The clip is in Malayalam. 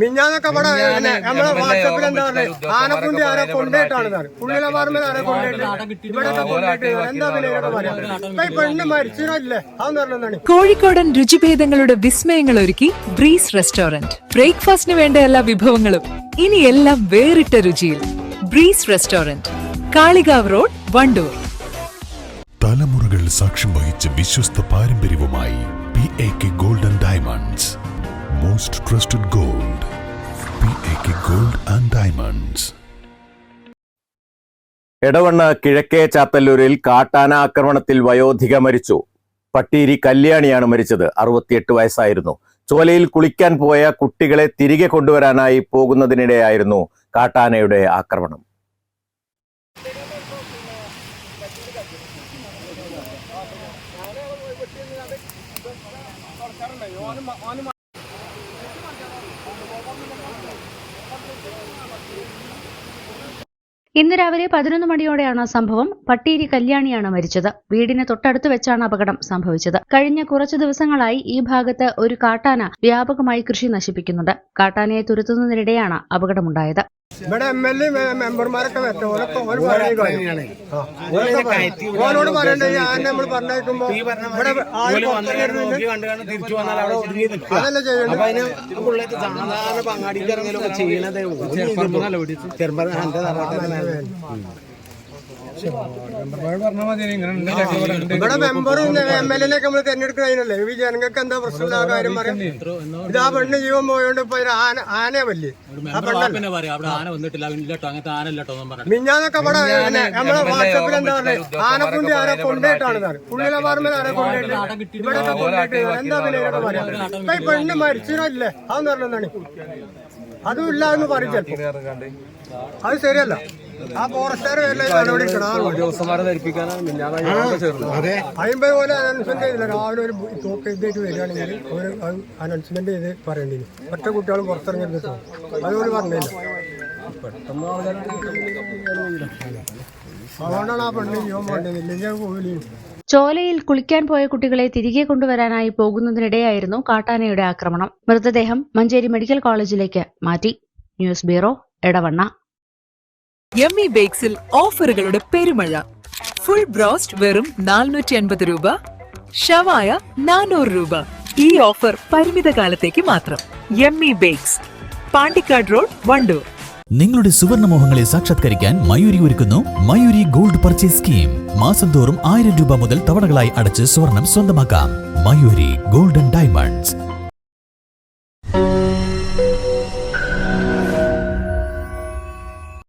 മിഞ്ഞാന്നൊക്കെ ഇവിടെ നമ്മളെ വാട്സപ്പിൽ എന്താ പറയുക ആനക്കുണ്ടി ആരെ കൊണ്ടേട്ടാണ് പുള്ളിയിലെ പറമ്പിൽ ആരെ കൊണ്ടേട്ട് ഇവിടെ കൊണ്ടേട്ട് എന്താ പിന്നെ പെണ്ണ് മരിച്ചില്ലേ അതെന്ന് പറഞ്ഞാണ് കോഴിക്കോടൻ രുചിഭേദങ്ങളുടെ വിസ്മയങ്ങൾ ഒരുക്കി ബ്രീസ് റെസ്റ്റോറന്റ്. ബ്രേക്ക്ഫാസ്റ്റിന് വേണ്ട എല്ലാ വിഭവങ്ങളും ഇനി എല്ലാം വേറിട്ട രുചിയിൽ. Breeze restaurant Kalikavu road Wandoor. തലമുറകൾ സാക്ഷ്യം വഹിച്ച വിശ്വസ്ത പാരമ്പര്യവുമായി P A K golden diamonds most trusted gold P A K gold and diamonds Edavanna കിഴക്കേ ചാത്തല്ലൂരിൽ കാട്ടാന ആക്രമണത്തിൽ വയോധിക മരിച്ചു. പട്ടീരി കല്യാണിയാണ് മരിച്ചത്. അറുപത്തിയെട്ട് വയസ്സായിരുന്നു. ചോലയിൽ കുളിക്കാൻ പോയ കുട്ടികളെ തിരികെ കൊണ്ടുവരാനായി പോകുന്നതിനിടെയായിരുന്നു കാട്ടാനയുടെ ആക്രമണം. ഇന്ന് രാവിലെ പതിനൊന്ന് മണിയോടെയാണ് സംഭവം. പട്ടീരി കല്യാണിയാണ് മരിച്ചത്. വീടിന് തൊട്ടടുത്ത് വെച്ചാണ് അപകടം സംഭവിച്ചത്. കഴിഞ്ഞ കുറച്ചു ദിവസങ്ങളായി ഈ ഭാഗത്ത് ഒരു കാട്ടാന വ്യാപകമായി കൃഷി നശിപ്പിക്കുന്നുണ്ട്. കാട്ടാനയെ തുരത്തുന്നതിനിടെയാണ് അപകടമുണ്ടായത്. ഇവിടെ എം എൽ എ മെമ്പർമാരൊക്കെ വരട്ടെ പറയണ്ട ഞാൻ പറയണ്ടേ നമ്മൾ പറഞ്ഞേക്കുമ്പോ ഇവിടെ അതല്ല ചെയ്യണ്ടത് ഇവിടെ മെമ്പറും എം എൽ എനൊക്കെ നമ്മൾ തെരഞ്ഞെടുക്കുന്നതിനല്ലേ ഈ ജനങ്ങൾക്ക് എന്താ പ്രശ്നം ആ കാര്യം പറയാം. ഇതാ പെണ്ണ് ജീവൻ പോയോണ്ട് ഇപ്പൊ ആന ആന പറഞ്ഞു മിഞ്ഞാന്നൊക്കെ ഇവിടെ നമ്മളെ വാട്സപ്പിൽ എന്താ പറയുക ആനക്കുണ്ടി ആരെ കൊണ്ടേട്ടാണ് പുള്ളിയിലെ പറമ്പിൽ ആരെ കൊണ്ടേട്ട്. ഇവിടെ കൊണ്ടേട്ട് എന്താ പിന്നെ ഇവിടെ പറയാം? ഇപ്പൊ ഈ പെണ്ണ് മരിച്ചില്ലേ അതെന്ന് പറഞ്ഞാണ് അതും ഇല്ല എന്ന് പറയും ചിലപ്പോ. അത് ശരിയല്ല. ആ അതെ. പോലെ അനൗൺസ്മെന്റ് ചെയ്തില്ല. രാവിലെ ഒരു തോക്ക് ഇതായിട്ട് വരികയാണെങ്കിൽ ഒരു അനൗൺസ്മെന്റ് ചെയ്ത് പറയേണ്ടി വരും ഒറ്റ കുട്ടികളും പുറത്തിറങ്ങിയിരുന്നിട്ടോ അതുപോലെ പറഞ്ഞില്ല. അതുകൊണ്ടാണ് ആ പെണ്ണ് ജീവൻ പോകേണ്ടത് ഇല്ലെങ്കിൽ പോവില്ല ചോലയിൽ കുളിക്കാൻ പോയ കുട്ടികളെ തിരികെ കൊണ്ടുവരാനായി പോകുന്നതിനിടെയായിരുന്നു കാട്ടാനയുടെ ആക്രമണം. മൃതദേഹം മഞ്ചേരി മെഡിക്കൽ കോളേജിലേക്ക് മാറ്റി. News bureau Edavanna. യമ്മി ബേക്സിൽ ഓഫറുകളുടെ പെരുമഴ. ഫുൾ ബ്രോസ്റ്റ് വെറും നാനൂറ്റി അൻപത് രൂപ. ഷവായ നാനൂറ് രൂപ. ഈ ഓഫർ പരിമിത കാലത്തേക്ക് മാത്രം. Yummy bakes Pandikkad road Wandoor. നിങ്ങളുടെ സുവർണമോഹങ്ങളെ സാക്ഷാത്കരിക്കാൻ മയൂരി ഒരുക്കുന്നു മയൂരി ഗോൾഡ് പർച്ചേസ് സ്കീം. മാസം തോറും ആയിരം രൂപ മുതൽ തവണകളായി അടച്ച് സ്വർണം സ്വന്തമാക്കാം. Mayuri golden diamonds.